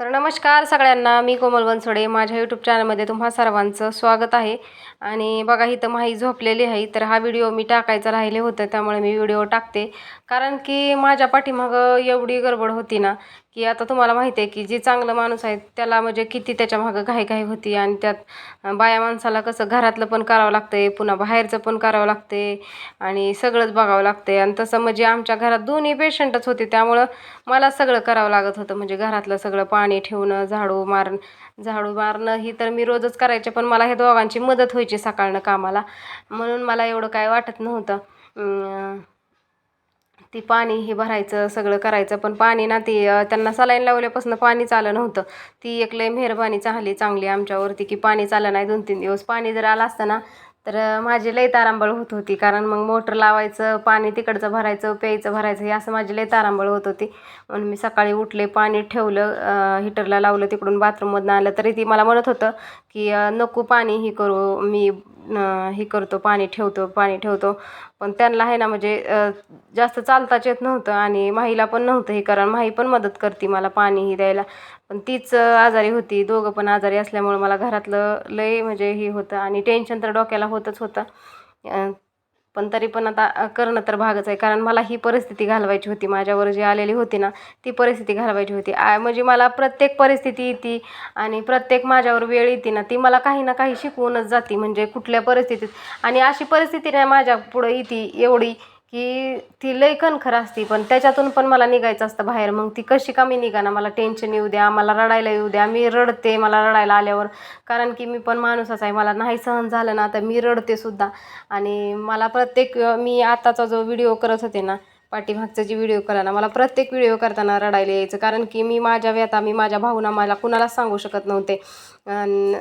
तर नमस्कार सगळ्यांना मी कोमल बनसोडे. माझ्या यूट्यूब चॅनलमध्ये तुम्हा सर्वांचं स्वागत आहे. आणि बघा इथं माही झोपलेली आहे तर हा व्हिडिओ मी टाकायचा राहिले होतं त्यामुळे मी व्हिडिओ टाकते. कारण की माझ्या पाठीमागं एवढी गडबड होती ना की आता तुम्हाला माहिती आहे की जे चांगलं माणूस आहे त्याला म्हणजे किती त्याच्या मागं घाई घाई होती आणि त्यात बाया माणसाला कसं घरातलं पण करावं लागतंय पुन्हा बाहेरचं पण करावं लागते आणि सगळंच बघावं लागते आणि तसं म्हणजे आमच्या घरात दोन्ही पेशंटच होते त्यामुळं मला सगळं करावं लागत होतं. म्हणजे घरातलं सगळं पाणी ठेवणं झाडू मार झाडू मारणं ही तर मी रोजच करायचे पण मला हे दोघांची मदत व्हायची सकाळनं कामाला. म्हणून मला एवढं काय वाटत नव्हतं. ती पाणी हे भरायचं सगळं करायचं पण पाणी ना ती त्यांना सलाईन लावल्यापासून पाणीच आलं नव्हतं. ती एक लय मेहरबानी चांगली चांगली आमच्यावरती की पाणीच आलं नाही दोन तीन दिवस पाणी जर आलं असतं ना तर माझी लय तारांबळ होत होती. कारण मग मोटर लावायचं पाणी तिकडचं भरायचं प्यायचं भरायचं हे असं माझी लय तारांबळ होत होती. म्हणून मी सकाळी उठले पाणी ठेवलं हिटरला लावलं तिकडून बाथरूममधनं आलं तरी ती मला म्हणत होतं की नको पाणी ही करू मी हे करतो पाणी ठेवतो पाणी ठेवतो. पण त्यांना आहे ना म्हणजे जास्त चालताच येत नव्हतं आणि माहीला पण नव्हतं हे कारण माही पण मदत करते मला पाणी ही द्यायला. पण तीच आजारी होती. दोघं पण आजारी असल्यामुळं मला घरातलं लय म्हणजे हे होतं आणि टेन्शन तर डोक्याला होतच होतं. पण तरी पण आता करणं तर भागच आहे. कारण मला ही परिस्थिती घालवायची होती. माझ्यावर जी आलेली होती ना ती परिस्थिती घालवायची होती. आ म्हणजे मला प्रत्येक परिस्थिती येते आणि प्रत्येक माझ्यावर वेळ येते ना ती मला काही ना काही शिकवूनच जाते. म्हणजे कुठल्या परिस्थितीत आणि अशी परिस्थिती नाही माझ्या पुढं येते एवढी. की ती लई खर असती पण त्याच्यातून पण मला निघायचं असतं बाहेर. मग ती कशी कमी निघा ना मला टेन्शन येऊ द्या मला रडायला येऊ द्या. मी रडते मला रडायला आल्यावर. कारण की मी पण माणूसच आहे. मला नाही सहन झालं ना तर मी रडते सुद्धा. आणि मला प्रत्येक मी आताचा जो व्हिडिओ करत होते ना पाठीमागचं जे व्हिडिओ करा ना मला प्रत्येक व्हिडिओ करताना रडायला यायचं. कारण की मी माझ्या व्यथा मी माझ्या भावना मला कुणाला सांगू शकत नव्हते.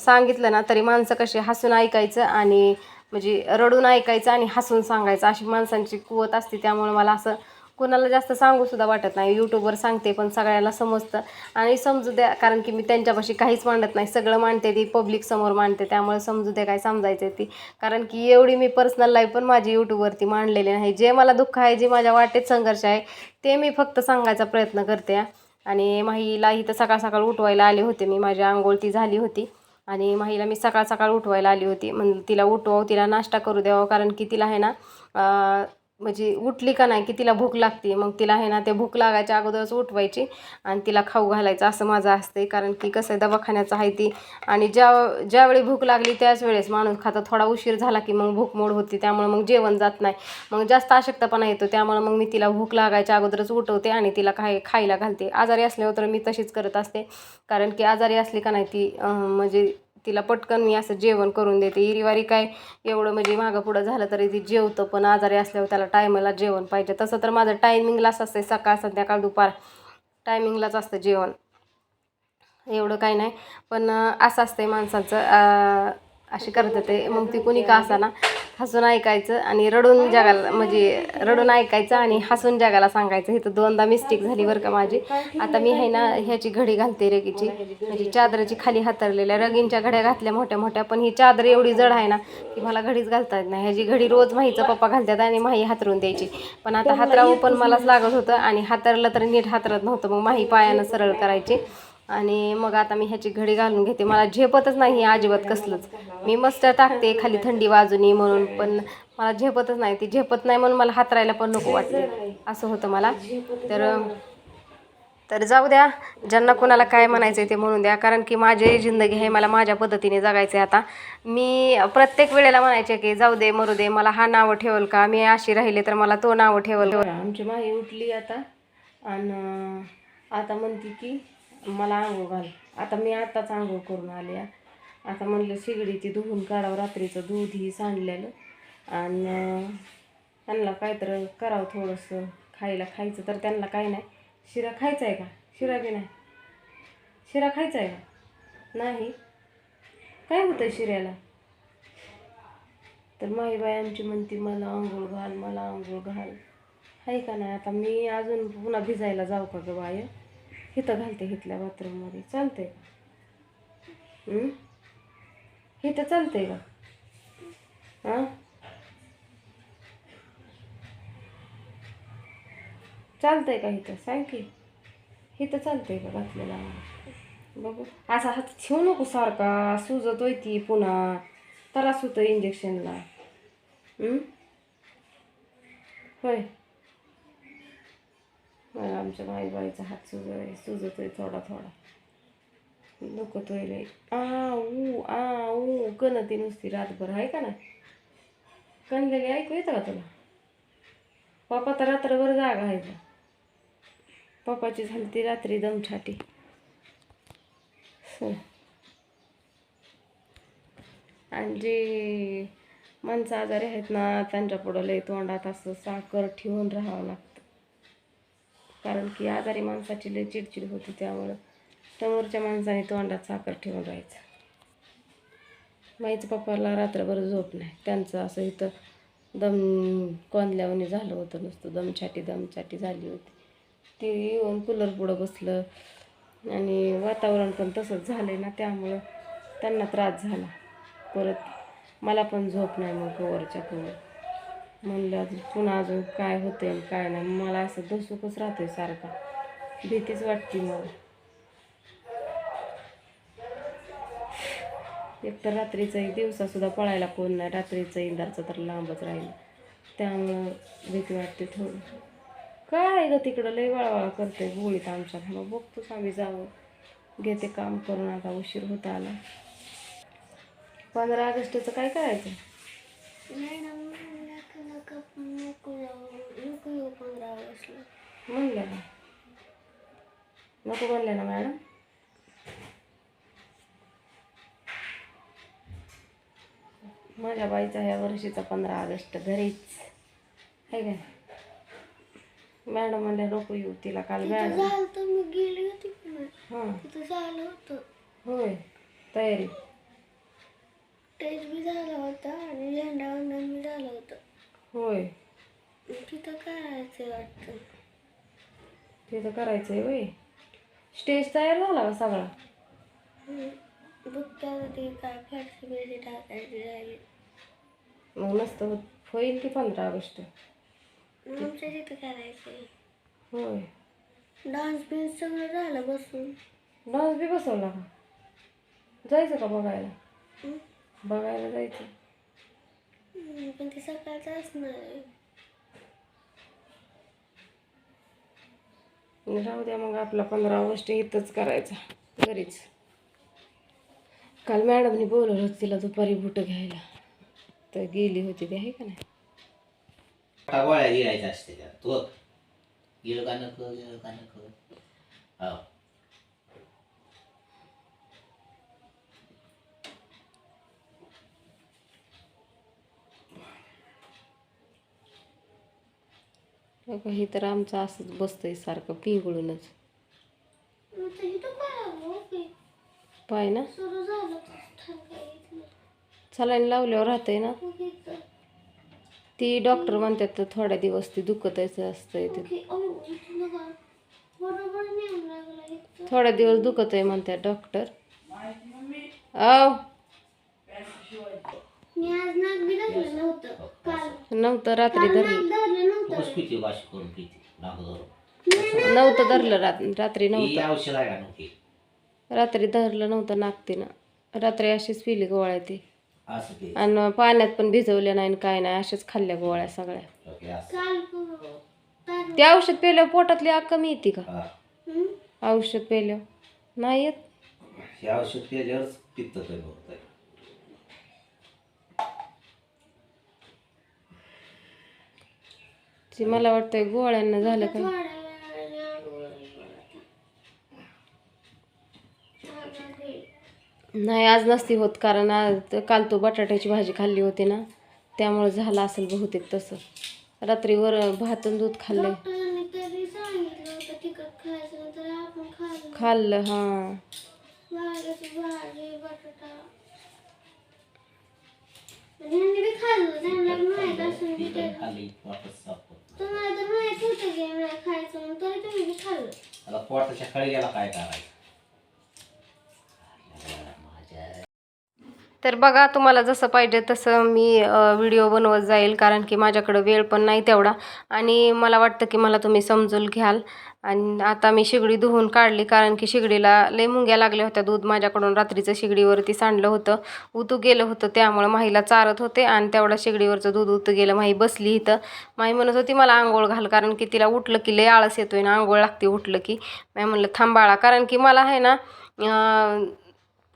सांगितलं ना तरी माणसं कशी हसून ऐकायचं आणि म्हणजे रडून ऐकायचं आणि हसून सांगायचं. अशी माणसांची कुवत असते. त्यामुळे मला असं कोणाला जास्त सांगूसुद्धा वाटत नाही. यूट्यूबवर सांगते पण सगळ्याला समजतं. आणि समजू द्या कारण की मी त्यांच्यापाशी काहीच मांडत नाही. सगळं मांडते ती पब्लिक समोर मांडते. त्यामुळे समजू द्या काय समजायचं ती. कारण की एवढी मी पर्सनल लाईफ पण माझी यूट्यूबवरती मांडलेली नाही. जे मला दुःख आहे जे माझ्या वाटेत संघर्ष आहे ते मी फक्त सांगायचा प्रयत्न करते. आणि माहीला इथं सकाळ सकाळ उठवायला आले होते मी. माझी आंघोळ ती झाली होती. आणि माहीला मी सकाळ सकाळ उठवायला आली होती. म्हणजे तिला उठवावं तिला नाश्ता करू द्यावं कारण की तिला आहे ना म्हणजे उठली का नाही की तिला भूक लागते मग तिला आहे ना ते भूक लागायच्या अगोदरच उठवायची आणि तिला खाऊ घालायचं असं माझं असते कारण की कसं आहे दवाखान्याचं आहे ती. आणि ज्या ज्यावेळी भूक लागली त्याच वेळेस माणूस खातं थोडा उशीर झाला की मग भूक मोड होती त्यामुळे मग जेवण जात नाही. मग जास्त अशक्तपणा येतो त्यामुळे मग मी तिला भूक लागायच्या अगोदरच उठवते आणि तिला काय खायला घालते. आजारी असल्यावर तर मी तशीच करत असते. कारण की आजारी असली का नाही ती म्हणजे तिला पटकन मी असं जेवण करून देते. इरीवारी काय एवढं म्हणजे मागं पुढं झालं तरी ती जेवतं पण आजारी असल्यावर त्याला टायमाला जेवण पाहिजे. तसं तर माझं टायमिंगलाच असतं सकाळ संध्याकाळ दुपार. टायमिंगलाच असतं जेवण. एवढं काही नाही. पण असं असं असतंय माणसाचं असे अशी करत ते. मग ती कुणी का असा ना हसून ऐकायचं आणि रडून जगाला म्हणजे रडून ऐकायचं आणि हसून जगाला सांगायचं. हे तर दोनदा मिस्टेक झाली बरं का माझी. आता मी आहे ना ह्याची घडी घालते रगीची. म्हणजे चादराची खाली हातरलेल्या रगींच्या घड्या घातल्या मोठ्या मोठ्या पण ही चादर एवढी जड आहे ना की मला घडीच घालता येत नाही. ह्याची घडी रोज माहीचं पप्पा घालतात आणि माही हातरून द्यायची. पण आता हातरावं पण मलाच लागत होतं आणि हातरलं तर नीट हातरत नव्हतं. मग माही पायानं सरळ करायची. आणि मग आता मी ह्याची घडी घालून घेते. मला झेपतच नाही अजिबात कसलंच. मी मस्त टाकते खाली थंडी वाजूनी म्हणून पण मला झेपतच नाही. ती झेपत नाही म्हणून मला हातरायला पण नको वाटते असं होतं मला. तर तर जाऊ द्या. ज्यांना कोणाला काय म्हणायचं आहे ते म्हणून द्या. कारण की माझी जिंदगी हे मला माझ्या पद्धतीने जगायचं आहे आता. मी प्रत्येक वेळेला म्हणायचे की जाऊ दे मरू दे मला हा नावं ठेवल का? मी अशी राहिले तर मला तो नावं ठेवल. आमची माही उठली आता. आणि आता म्हणते की मला आंघोळ घाल. आता मी आत्ताच आंघोळ करून आले आहे. आता म्हणलं शिगडीची धुवून काढावं रात्रीचं दूध ही सांडलेलं. आणि त्यांना काय तर करावं थोडंसं. खायला खायचं तर त्यांना काही नाही. शिरा खायचा आहे का? शिरा बी नाही. शिरा खायचा आहे का? नाही. काय होतं शिऱ्याला? तर माई बाई आमची म्हणती मला आंघोळ घाल मला आंघोळ घाल. आहे का नाही? आता मी अजून पुन्हा भिजायला जाऊ का गं बाय इथं घालते इथल्या बाथरूममध्ये. चालते का हं? इथं चालतंय का? हां? चालतंय का इथं सांग की. इथं चालतंय का घातलेला बघू. असा हात ठेवू नको सारखा. सुजतोय ती पुन्हा. त्रास होतो इंजेक्शनला होय. मला आमच्या माई बाईचा हात सुजत आहे थोडा थोडा. दुखतोय लय. आ ऊ आ ऊ कणती नुसती रातभर आहे का ना कणलेली ऐकू येतं का तुला? पप्पा तर रात्रभर जागा आहे का पप्पाची झाली ती रात्री दमछाटी. आणि जे माणसं आजारी आहेत ना त्यांच्या पुढं लय तोंडात असं साखर ठेवून राहावं लागतं. कारण की आजारी माणसाची लय चिडचिड होती त्यामुळं. समोरच्या माणसाने तोंडात साखर ठेवून राहायचं. माईचं पप्पाला रात्रभर झोप नाही. त्यांचं असं इथं दम कोंदल्यावनी झालं होतं नुसतं. दमछाटी दमछाटी झाली होती. ते येऊन कूलर पुढं बसलं. आणि वातावरण पण तसंच झालं आहे ना त्यामुळं त्यांना त्रास झाला. परत मला पण झोप नाही मग कवरच्या कवर म्हणलं अजून पुन्हा अजून काय होतंय आणि काय नाही. मला असं दसुकच राहतोय सारखा. भीतीच वाटते मला. एक तर रात्रीचंही दिवसासुद्धा पळायला कोण नाही. रात्रीचं इंदारचं तर लांबच राहिलं. त्यामुळं भीती वाटते थोडं. काय ग तिकडं लय वळवळ करते गोळीत आमच्या. मग बघतोच आम्ही जावं घेते काम करून आता उशीर होता आला. पंधरा ऑगस्टचं काय करायचं? म्हणलं ना नको म्हणले ना मॅडम माझ्या बाईचा ह्या वर्षीचा पंधरा ऑगस्ट घरीच. आहे काय मॅडम म्हणल्या नको येऊ तिला काल मॅडम झालं मी गेली होती. की हां. तिथं झालं होतं होय तयारी. टेस्ट बी झाला होता आणि झेंडा वंदन बी झालं होतं होय तिथं करायचं वाटतं. तिथं करायचंय होय स्टेज तयार झाला का सगळा? काय फरशी बिरशी टाकायची राहिली. मग नसतं होत होईल की पंधरा ऑगस्ट? आमच्या तिथं करायचं होय. डान्स बिन्स सगळं झालं बसून. डान्स बी बसवला का? जायचं का बघायला? हं? बघायला जायचं. हं, पण ते सकाळचं असणार आहे. राहू द्या मग आपला पंधरा ऑगस्ट इथंच करायचा. घरीच. काल मॅडमनी बोलवलं होतं तिला दुपारी बुट घ्यायला. तर गेली होती ती आहे का नाही? गोळ्या गिरायच्या असते त्यात तो गिळ का नको गिळ का नको. हो. बघा हे तर आमचं असंच बसतंय सारखं पिंगळूनच. पाय ना. सुरू सलाईन लावल्यावर राहतंय ना. ती डॉक्टर म्हणतात तर थोड्या दिवस ती दुखत असतंय ते. थोड्या दिवस दुखत आहे म्हणतात डॉक्टर. आव नव्हतं काल. नव्हतं रात्री धरलं. नव्हतं. धरलं. रात रात्री ही नव्हतं. रात्री धरलं नव्हतं नागतीनं रात्री अशीच पिली गोळ्या ती. आणि पाण्यात पण भिजवल्या नाही आणि काय नाही अशाच खाल्ल्या गोळ्या सगळ्या. ओके असं. काल प- तर- ते औषध पेल्यावर पोटातली आग कमी येते का? हा. हं? औषध पेल्यावर. नाही येत. हे औषध पित्त कमी होत ती मला वाटतंय गोळ्यांना झालं. आंघोळ. नाही आज नसती होत कारण आज काल तो बटाट्याची भाजी खाल्ली होती ना त्यामुळे झालं असेल बहुतेक तसं. रात्री वर भात आणि दूध खाल्लं खाल्लं. खाल्लं हां. बी खाल्लं तुम्हाला तर माहीत होतं की मला खायचं म्हणून तरी तुम्ही खाल्लं आता पोटाच्या खळग्याला काय करायचं माझ्या तर बघा तुम्हाला जसं पाहिजे तसं मी व्हिडिओ बनवत जाईल कारण की माझ्याकडं वेळ पण नाही तेवढा. आणि मला वाटतं की मला तुम्ही समजून घ्याल. आणि आता मी शिगडी धुवून काढली कारण की शिगडीला लय मुंग्या लागल्या होत्या दूध माझ्याकडून. रात्रीचं शिगडीवरती सांडलं होतं उतू गेलं होतं त्यामुळं माहीला चारत होते आणि तेवढं शिगडीवरचं दूध उतू गेलं. माही बसली इथं. माही म्हणत होती मला आंघोळ घाल कारण की तिला उठलं की लय आळस येतोय ना आंघोळ लागते उठलं की. मी म्हणलं थांबाळा कारण की मला आहे ना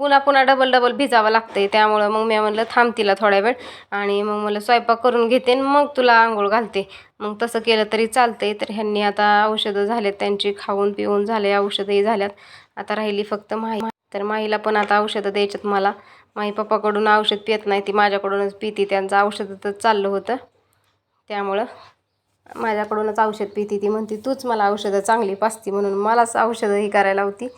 पुन्हा पुन्हा डबल डबल भिजावं लागतंय. त्यामुळं मग मी म्हणलं थांब तिला थोड्या वेळ. आणि मग मला स्वयंपाक करून घेते आणि मग तुला आंघोळ घालते. मग तसं केलं तरी चालतंय. तर ह्यांनी आता औषधं झालेत त्यांची खाऊन पिऊन झाले औषधंही झाल्यात. आता राहिली फक्त माही. तर माहीला पण आता औषधं द्यायच्यात मला. माही पप्पाकडून औषध पित नाही ती माझ्याकडूनच पिती. त्यांचं औषधच चाललं होतं. त्यामुळं माझ्याकडूनच औषध पिती. ती म्हणते तूच मला औषधं चांगली पाचती म्हणून मलाच औषधं ही करायला होती.